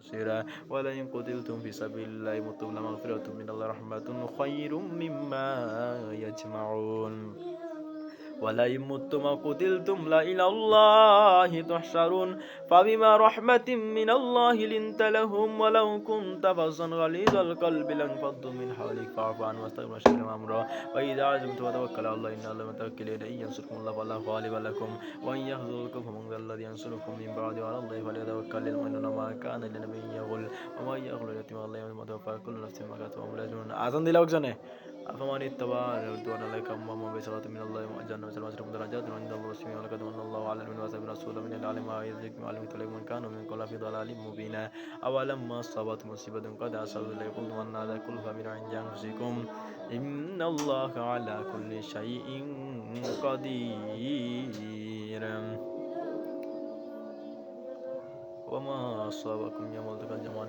بصيرا ولئن قتلتم في سبيل الله متم لمغفرة من الله رحمة خير مما يجمعون ولئن متم قتلتم لإلى الله تحشرون فبما رحمة من الله لنت لهم ولو كنت فظا غليظ القلب لانفضوا من حولك فاعف عنهم واستغفر شر أمره وإذا عزمت فتوكل على الله إن الله متوكلين إن ينصركم الله فلا غالب لكم وإن يخذلكم فمن ذا الذي ينصركم من بعد وعلى الله فليتوكل المؤمنون ما كان لنبي يغل وما يغل يتم الله يوم توفى كل نفس ما كانت وهم لا يجنون أعظم دي لوكزنه أفمن اتبع رضوان الله كم وما بصلاة من الله وأجرنا مثل ما درجات عند الله وسمع ولقد من الله على من وسلم رسول من العالم ما يزيك من علم تلك من كانوا من كل في ضلال مبين. أولم ما أصابت مصيبة قد أصابوا ليقول من هذا كل فمن عند أنفسكم. إن الله على كل شيء قدير. وما أصابكم يوم التقى الجمعان